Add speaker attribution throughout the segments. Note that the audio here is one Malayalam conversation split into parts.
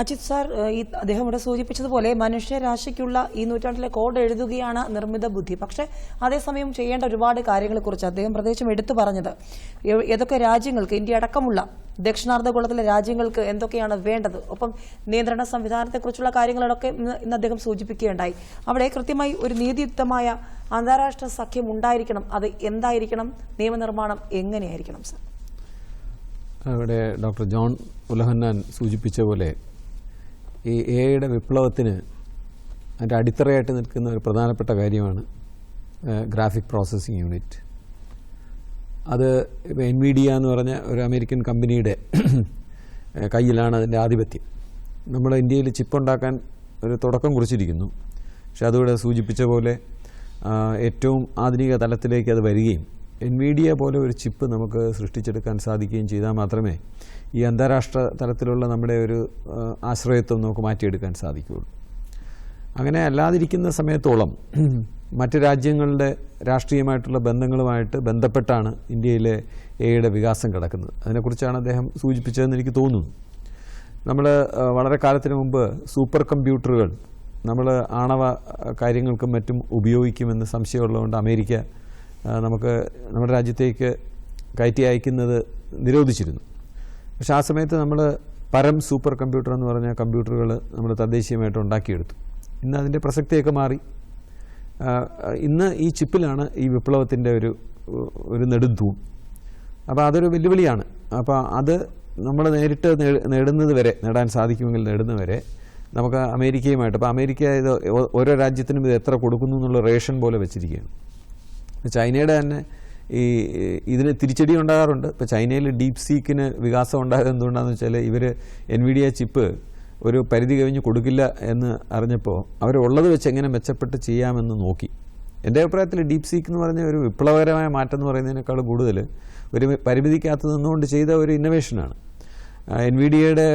Speaker 1: അജിത് സാർ ഈ അദ്ദേഹം ഇവിടെ സൂചിപ്പിച്ചതുപോലെ മനുഷ്യരാശിക്കുള്ള ഈ നൂറ്റാണ്ടിലെ കോഡ് എഴുതുകയാണ് നിർമ്മിത ബുദ്ധി. പക്ഷേ അതേസമയം ചെയ്യേണ്ട ഒരുപാട് കാര്യങ്ങളെക്കുറിച്ച് അദ്ദേഹം പ്രത്യേകിച്ചും എടുത്തു പറഞ്ഞത്. ഏതൊക്കെ രാജ്യങ്ങൾക്ക് ഇന്ത്യ അടക്കമുള്ള ദക്ഷിണാർദ്ധഗോളത്തിലെ രാജ്യങ്ങൾക്ക് എന്തൊക്കെയാണ് വേണ്ടത്? ഒപ്പം നിയന്ത്രണ സംവിധാനത്തെക്കുറിച്ചുള്ള കാര്യങ്ങളൊക്കെ ഇന്ന് അദ്ദേഹം സൂചിപ്പിക്കുകയുണ്ടായി. അവിടെ കൃത്യമായി ഒരു നീതിയുക്തമായ അന്താരാഷ്ട്ര സഖ്യം ഉണ്ടായിരിക്കണം. അത് എന്തായിരിക്കണം? നിയമനിർമ്മാണം എങ്ങനെയായിരിക്കണം സാർ?
Speaker 2: അവിടെ ഡോക്ടർ ജോൺ ഉലഹന്നാൻ സൂചിപ്പിച്ച പോലെ ഈ എ ഐയുടെ വിപ്ലവത്തിന് അതിന്റെ അടിത്തറയായിട്ട് നിൽക്കുന്ന ഒരു പ്രധാനപ്പെട്ട കാര്യമാണ് ഗ്രാഫിക് പ്രോസസ്സിംഗ് യൂണിറ്റ് അത് എൻവിഡിയ എന്ന് പറഞ്ഞ ഒരു അമേരിക്കൻ കമ്പനിയുടെ കയ്യിലാണ് അതിന്റെ ആധിപത്യം. നമ്മൾ ഇന്ത്യയിൽ ചിപ്പ് ഉണ്ടാക്കാൻ ഒരു തുടക്കം കുറിച്ചിരിക്കുന്നു. പക്ഷെ അതുകൂടെ സൂചിപ്പിച്ച പോലെ ഏറ്റവും ആധുനിക തലത്തിലേക്ക് അത് വരികയും എൻ വി പോലെ ഒരു ചിപ്പ് നമുക്ക് സൃഷ്ടിച്ചെടുക്കാൻ സാധിക്കുകയും ചെയ്താൽ മാത്രമേ ഈ അന്താരാഷ്ട്ര തലത്തിലുള്ള നമ്മുടെ ഒരു ആശ്രയത്വം നമുക്ക് മാറ്റിയെടുക്കാൻ സാധിക്കുകയുള്ളൂ. അങ്ങനെ അല്ലാതിരിക്കുന്ന സമയത്തോളം മറ്റ് രാജ്യങ്ങളുടെ രാഷ്ട്രീയമായിട്ടുള്ള ബന്ധങ്ങളുമായിട്ട് ബന്ധപ്പെട്ടാണ് ഇന്ത്യയിലെ എയുടെ വികാസം കിടക്കുന്നത്. അതിനെക്കുറിച്ചാണ് അദ്ദേഹം സൂചിപ്പിച്ചതെന്ന് എനിക്ക് തോന്നുന്നു. നമ്മൾ വളരെ കാലത്തിന് മുമ്പ് സൂപ്പർ കമ്പ്യൂട്ടറുകൾ നമ്മൾ ആണവ കാര്യങ്ങൾക്കും മറ്റും ഉപയോഗിക്കുമെന്ന് സംശയമുള്ളതുകൊണ്ട് അമേരിക്ക നമുക്ക് നമ്മുടെ രാജ്യത്തേക്ക് കയറ്റി അയക്കുന്നത് നിരോധിച്ചിരുന്നു. പക്ഷെ ആ സമയത്ത് നമ്മൾ പരം സൂപ്പർ കമ്പ്യൂട്ടർ എന്ന് പറഞ്ഞ കമ്പ്യൂട്ടറുകൾ നമ്മൾ തദ്ദേശീയമായിട്ട് ഉണ്ടാക്കിയെടുത്തു. ഇന്ന് അതിന്റെ പ്രസക്തിയൊക്കെ മാറി. ഇന്ന് ഈ ചിപ്പിലാണ് ഈ വിപ്ലവത്തിന്റെ ഒരു ഒരു നെടുന്തൂൺ. അപ്പോൾ അതൊരു വെല്ലുവിളിയാണ്. അപ്പോൾ അത് നമ്മൾ നേരിട്ട് നേടുന്നത് വരെ നേടാൻ സാധിക്കുമെങ്കിൽ നേടുന്നവരെ നമുക്ക് അമേരിക്കയുമായിട്ട് അപ്പോൾ അമേരിക്ക ഇത് ഓരോ രാജ്യത്തിനും ഇത് എത്ര കൊടുക്കുന്നു എന്നുള്ള റേഷൻ പോലെ വെച്ചിരിക്കുകയാണ്. ചൈനയുടെ തന്നെ ഈ ഇതിന് തിരിച്ചടി ഉണ്ടാകാറുണ്ട്. ഇപ്പോൾ ചൈനയിൽ ഡീപ് സീക്കിന് വികാസം ഉണ്ടായത് എന്തുകൊണ്ടാണെന്ന് വെച്ചാൽ ഇവർ എൻ വി ഡി ചിപ്പ് ഒരു പരിധി കവിഞ്ഞ് കൊടുക്കില്ല എന്ന് അറിഞ്ഞപ്പോൾ അവർ ഉള്ളത് വെച്ച് എങ്ങനെ മെച്ചപ്പെട്ട് ചെയ്യാമെന്ന് നോക്കി. എന്റെ അഭിപ്രായത്തിൽ ഡീപ് സീക്ക് എന്ന് പറഞ്ഞ ഒരു വിപ്ലവകരമായ മാറ്റം എന്ന് പറയുന്നതിനേക്കാൾ കൂടുതൽ ഒരു പരിമിതിക്കകത്ത് നിന്നുകൊണ്ട് ചെയ്ത ഒരു ഇന്നോവേഷനാണ് എൻ വി ഡിയുടെ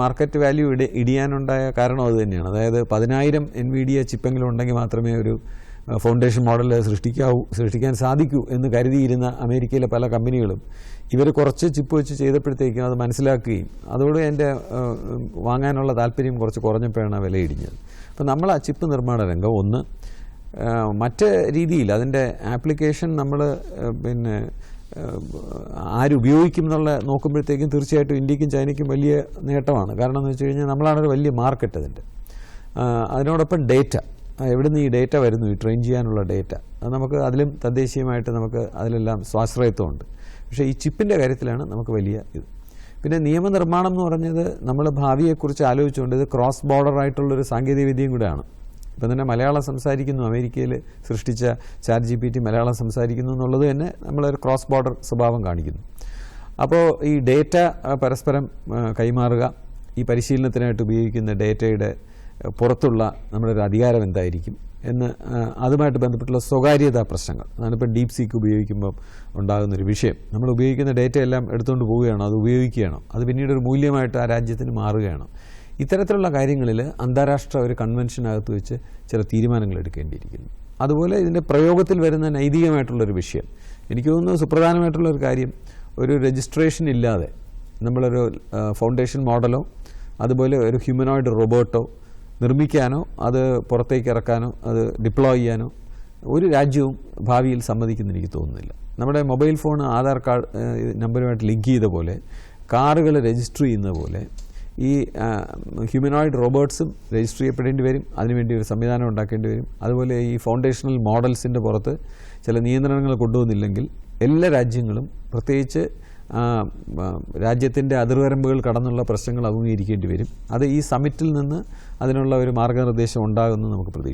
Speaker 2: മാർക്കറ്റ് വാല്യൂ ഇടി ഇടിയാനുണ്ടായ കാരണം അതുതന്നെയാണ് അതായത് പതിനായിരം എൻ വി ഡി ചിപ്പെങ്കിലും ഉണ്ടെങ്കിൽ മാത്രമേ ഒരു ഫൗണ്ടേഷൻ മോഡൽ സൃഷ്ടിക്കാവൂ സൃഷ്ടിക്കാൻ സാധിക്കൂ എന്ന് കരുതിയിരുന്ന അമേരിക്കയിലെ പല കമ്പനികളും ഇവർ കുറച്ച് ചിപ്പ് വെച്ച് ചെയ്തപ്പോഴത്തേക്കും അത് മനസ്സിലാക്കുകയും അതോട് എന്റെ വാങ്ങാനുള്ള താല്പര്യം കുറച്ച് കുറഞ്ഞപ്പോഴാണ് വില ഇടിഞ്ഞത്. അപ്പം നമ്മൾ ആ ചിപ്പ് നിർമ്മാണ രംഗം ഒന്ന് മറ്റ് രീതിയിൽ അതിന്റെ ആപ്ലിക്കേഷൻ നമ്മൾ പിന്നെ ആരുപയോഗിക്കും എന്നുള്ള നോക്കുമ്പോഴത്തേക്കും തീർച്ചയായിട്ടും ഇന്ത്യക്കും ചൈനയ്ക്കും വലിയ നേട്ടമാണ്. കാരണം എന്ന് വെച്ച് കഴിഞ്ഞാൽ നമ്മളാണൊരു വലിയ മാർക്കറ്റ് അതിന്റെ. അതിനോടൊപ്പം ഡേറ്റ എവിടെ നിന്ന് ഈ ഡേറ്റ വരുന്നു? ഈ ട്രെയിൻ ചെയ്യാനുള്ള ഡേറ്റ അത് നമുക്ക് അതിലും തദ്ദേശീയമായിട്ട് നമുക്ക് അതിലെല്ലാം സ്വാശ്രയത്വമുണ്ട്. പക്ഷേ ഈ ചിപ്പിന്റെ കാര്യത്തിലാണ് നമുക്ക് വലിയ ഇത്. പിന്നെ നിയമനിർമ്മാണം എന്ന് പറഞ്ഞത് നമ്മൾ ഭാവിയെക്കുറിച്ച് ആലോചിച്ചുകൊണ്ട് ഇത് ക്രോസ് ബോർഡർ ആയിട്ടുള്ളൊരു സാങ്കേതിക വിദ്യയും കൂടെയാണ്. ഇപ്പം തന്നെ മലയാളം സംസാരിക്കുന്നു. അമേരിക്കയിൽ സൃഷ്ടിച്ച chat G P T Malayalam സംസാരിക്കുന്നു എന്നുള്ളത് തന്നെ നമ്മളൊരു ക്രോസ് ബോർഡർ സ്വഭാവം കാണിക്കുന്നു. അപ്പോൾ ഈ ഡേറ്റ പരസ്പരം കൈമാറുക ഈ പരിശീലനത്തിനായിട്ട് ഉപയോഗിക്കുന്ന ഡേറ്റയുടെ പുറത്തുള്ള നമ്മുടെ ഒരു അധികാരം എന്തായിരിക്കും എന്ന് അതുമായിട്ട് ബന്ധപ്പെട്ടുള്ള സ്വകാര്യതാ പ്രശ്നങ്ങൾ. അതാണിപ്പോൾ ഡീപ് സീക്ക് ഉപയോഗിക്കുമ്പോൾ ഉണ്ടാകുന്നൊരു വിഷയം. നമ്മൾ ഉപയോഗിക്കുന്ന ഡേറ്റ എല്ലാം എടുത്തുകൊണ്ട് പോവുകയാണോ? അത് ഉപയോഗിക്കുകയാണോ? അത് പിന്നീട് ഒരു മൂല്യമായിട്ട് ആ രാജ്യത്തിന് മാറുകയാണോ? ഇത്തരത്തിലുള്ള കാര്യങ്ങളിൽ അന്താരാഷ്ട്ര ഒരു കൺവെൻഷനകത്ത് വെച്ച് ചില തീരുമാനങ്ങൾ എടുക്കേണ്ടിയിരിക്കുന്നു. അതുപോലെ ഇതിന്റെ പ്രയോഗത്തിൽ വരുന്ന നൈതികമായിട്ടുള്ളൊരു വിഷയം. എനിക്ക് തോന്നുന്നു സുപ്രധാനമായിട്ടുള്ളൊരു കാര്യം ഒരു രജിസ്ട്രേഷൻ ഇല്ലാതെ നമ്മളൊരു ഫൗണ്ടേഷൻ മോഡലോ അതുപോലെ ഒരു ഹ്യൂമനോയിഡ് റോബോട്ടോ നിർമ്മിക്കാനോ അത് പുറത്തേക്ക് ഇറക്കാനോ അത് ഡിപ്ലോയ് ചെയ്യാനോ ഒരു രാജ്യവും ഭാവിയിൽ സമ്മതിക്കുന്ന എനിക്ക് തോന്നുന്നില്ല. നമ്മുടെ മൊബൈൽ ഫോൺ ആധാർ കാർഡ് നമ്പറുമായിട്ട് ലിങ്ക് ചെയ്ത പോലെ കാറുകൾ രജിസ്റ്റർ ചെയ്യുന്ന പോലെ ഈ ഹ്യൂമനോയിഡ് റോബോട്ട്സും രജിസ്റ്റർ ചെയ്യപ്പെടേണ്ടി വരും അതിനുവേണ്ടി ഒരു സംവിധാനം ഉണ്ടാക്കേണ്ടി വരും. അതുപോലെ ഈ ഫൗണ്ടേഷണൽ മോഡൽസിന്റെ പുറത്ത് ചില നിയന്ത്രണങ്ങൾ കൊണ്ടുവന്നില്ലെങ്കിൽ എല്ലാ രാജ്യങ്ങളും പ്രത്യേകിച്ച് രാജ്യത്തിന്റെ അതിർവരമ്പുകൾ കടന്നുള്ള പ്രശ്നങ്ങൾ അഭിമുഖീകരിക്കേണ്ടി വരും. അത് ഈ സമ്മിറ്റിൽ നിന്ന് അതിനുള്ള ഒരു മാർഗനിർദ്ദേശം ഉണ്ടാകുമെന്ന് നമുക്ക് പ്രതീക്ഷിക്കാം.